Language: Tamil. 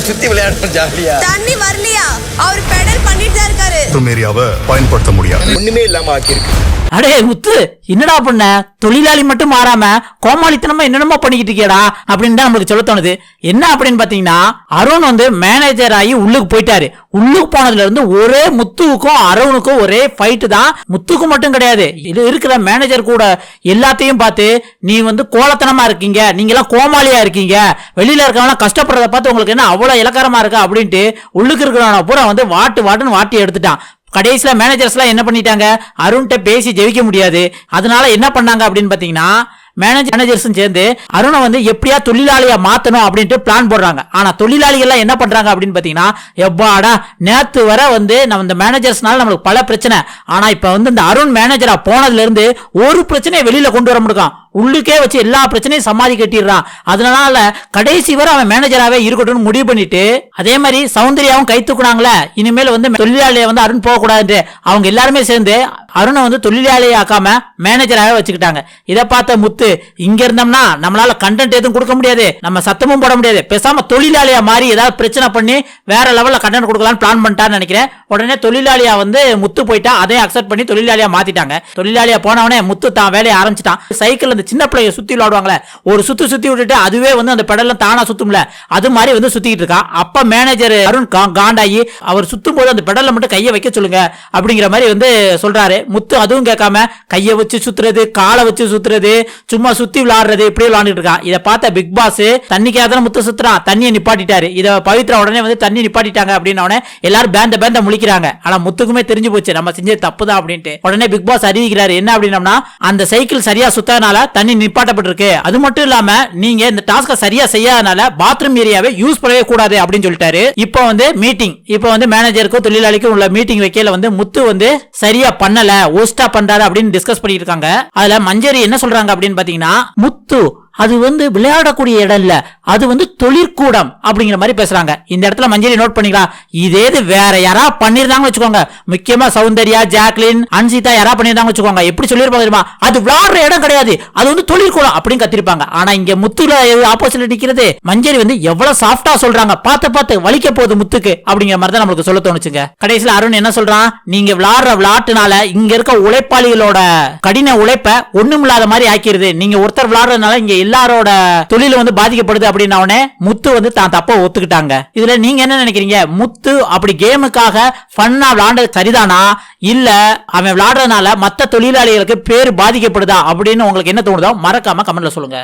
அப்படி சுத்தி விளையாடணும் ஜாலியா? தண்ணி வரலையா? அவர் பெடல் பண்ணிட்டு தான் இருக்காரு. ஏரியாவை பயன்படுத்த முடியாது. ஒண்ணுமே இல்லாம ஆக்கியிருக்கு. அடே முத்து என்னடா பண்ண? தொழிலாளி மட்டும் மாறாம கோமாளித்தனமா என்னென்னமோ பண்ணிக்கிட்டு இருக்கியடா அப்படின்னு தான் நம்மளுக்கு சொல்ல தோணுது. என்ன அப்படின்னு பாத்தீங்கன்னா அருண் வந்து மேனேஜர் ஆகி உள்ளுக்கு போயிட்டாரு. உள்ளுக்கு போனதுல இருந்து ஒரே முத்துவுக்கும் அருணுக்கும் ஒரே ஃபைட்டு தான். முத்துக்கு மட்டும் கிடையாது. இது இருக்கிற மேனேஜர் கூட எல்லாத்தையும் பார்த்து நீ வந்து கோலத்தனமா இருக்கீங்க. நீங்க எல்லாம் கோமாளியா இருக்கீங்க. வெளியில இருக்கவங்க கஷ்டப்படுறத பார்த்து உங்களுக்கு என்ன அவ்வளவு இலக்காரமா இருக்கா அப்படின்ட்டு உள்ளுக்கு இருக்கிறவன பூரா வந்து வாட்டு வாட்டுன்னு வாட்டி எடுத்துட்டான். கடைசியில் மேனேஜர்ஸ்லாம் என்ன பண்ணிட்டாங்க? அருண்கிட்ட பேசி ஜெயிக்க முடியாது. அதனால என்ன பண்ணாங்க அப்படின்னு பார்த்தீங்கன்னா மேனேஜர் மேனேஜர்ஸும் சேர்ந்து அருணை வந்து எப்படியா தொழிலாளியா மாத்தணும் அப்படின்ட்டு பிளான் போடுறாங்க. ஆனா தொழிலாளிகள்லாம் என்ன பண்றாங்க அப்படின்னு பாத்தீங்கன்னா எப்பாடா நேத்து வர வந்து நம்ம இந்த மேனேஜர்ஸ்னால நம்மளுக்கு பல பிரச்சனை. ஆனா இப்ப வந்து இந்த அருண் மேனேஜரா போனதுல இருந்து ஒரு பிரச்சனையை வெளியில கொண்டு வர முடியும் உள்ளுக்கே வச்சு எல்லா பிரச்சனையும் சமாதி கட்டிடுறான். அதனால கடைசி வரை அவன் மேனேஜராகவே இருக்கட்டும்னு முடிவு பண்ணிட்டு அதே மாதிரி சௌந்தர்யாவும் கை தூக்குனாங்களே இனிமேல் வந்து தொழிலாளியை வந்து அருண் போகக்கூடாது அவங்க எல்லாருமே சேர்ந்து அருணை வந்து தொழிலாளியை ஆக்காம மேனேஜராக வச்சுக்கிட்டாங்க. இதை பார்த்த முத்து இங்க இருந்தோம்னா நம்மளால கண்டென்ட் எதுவும் கொடுக்க முடியாது. நம்ம சத்தமும் போட முடியாது. பேசாம தொழிலாளியா மாறி ஏதாவது பிரச்சனை பண்ணி வேற லெவல்ல கண்டென்ட் கொடுக்கலாம்னு பிளான் பண்ணிட்டான்னு நினைக்கிறேன். உடனே தொழிலாளியா வந்து முத்து போயிட்டா அதையும் அக்செப்ட் பண்ணி தொழிலாளியா மாத்திட்டாங்க. தொழிலாளியா போனவனே முத்து தான் வேலையை ஆரம்பிச்சிட்டான். சைக்கிள் அந்த சின்ன பிள்ளைய சுத்தி விளையாடுவாங்களே ஒரு சுத்து சுத்தி விட்டுட்டு அதுவே வந்து அந்த பெடல்ல தானா சுத்தும்ல அது மாதிரி வந்து சுத்திட்டு இருக்கான் அப்ப மேனேஜர் அருண் கா- காண்டாயி அவர் சுத்தும் போது அந்த பெடல்ல மட்டும் கையை வைக்க சொல்லுங்க அப்படிங்கிற மாதிரி வந்து சொல்றாரு. முத்து அதுவும் கேட்காம கையை வச்சு சுத்துறது காலை வச்சு சுத்துறது சும்மா சுத்தி விளாடுறது இப்படி விளாண்டுட்டு இருக்கான். இதை பார்த்த பிக் பாஸ் தண்ணிக்காக தானே முத்து சுத்துறான்? தண்ணியை நிப்பாட்டிட்டாரு. இதை பவித்ரா உடனே வந்து தண்ணி நிப்பாட்டிட்டாங்க அப்படின்னு உடனே எல்லாரும் பேந்த பேந்த முழிக்கிறாங்க. ஆனா முத்துக்குமே தெரிஞ்சு போச்சு நம்ம செஞ்சது தப்பு தான் அப்படின்ட்டு. உடனே பிக் பாஸ் அறிவிக்கிறாரு என்ன அப்படின்னம்னா அந்த சைக்கிள் சரியா சுத்தாதனால தண்ணி நிப்பாட்டப்பட்டிருக்கு. அது மட்டும் இல்லாம நீங்க இந்த டாஸ்க சரியா செய்யாதனால பாத்ரூம் ஏரியாவை யூஸ் பண்ணவே கூடாது அப்படின்னு சொல்லிட்டாரு. இப்போ வந்து மீட்டிங் இப்போ வந்து மேனேஜருக்கும் தொழிலாளிக்கும் உள்ள மீட்டிங் வைக்கல வந்து முத்து வந்து சரியா பண்ணல. ஓஸ்டா பண்றாரு அப்படின்னு டிஸ்கஸ் பண்ணிட்டு இருக்காங்க அதுல மஞ்சரி என்ன சொல்றாங்க அப்படின்னு பாத்தீங்கன்னா முத்து அது வந்து விளையாடக்கூடிய இடம் இல்ல அது வந்து தொழிற்கூடம் அப்படிங்கிற மாதிரி பேசுறாங்க. இந்த இடத்துல மஞ்சரி நோட் பண்ணிக்கலாம். இதே இது வேற யாரா பண்ணிருந்தாங்க வச்சுக்கோங்க. முக்கியமா சௌந்தர்யா ஜாக்லின் அன்சிதா யாரா பண்ணிருந்தாங்க வச்சுக்கோங்க. எப்படி சொல்லிருப்பாங்க தெரியுமா? அது விளையாடுற இடம் கிடையாது. அது வந்து தொழிற்கூடம் அப்படின்னு கத்திருப்பாங்க. ஆனா இங்க முத்துல ஆப்போசிட்ல நிக்கிறது? மஞ்சரி வந்து எவ்வளவு சாஃப்டா சொல்றாங்க. பார்த்து பார்த்து வலிக்க போகுது முத்துக்கு அப்படிங்கிற மாதிரி தான் நம்மளுக்கு சொல்ல தோணுச்சுங்க. கடைசியில் அருண் என்ன சொல்றான்? நீங்க விளையாடுற விளையாட்டுனால இங்க இருக்க உழைப்பாளிகளோட கடின உழைப்ப ஒண்ணுமில்லாத மாதிரி ஆக்கிருது. நீங்க ஒருத்தர் விளையாடுறதுனால இங்க எல்லாரோட தொழில் வந்து பாதிக்கப்படுது அப்படின்னே முத்து வந்து தான் தப்ப ஒத்துக்கிட்டாங்க. இதுல நீங்க என்ன நினைக்கிறீங்க? முத்து அப்படி கேமுக்காக ஃபன்னா விளாண்டது சரிதானா? இல்ல அவன் விளையாடுறதுனால மத்த தொழிலாளிகளுக்கு பேர் பாதிக்கப்படுதா? அப்படின்னு உங்களுக்கு என்ன தோணுதோ மறக்காம கமெண்ட்ல சொல்லுங்க.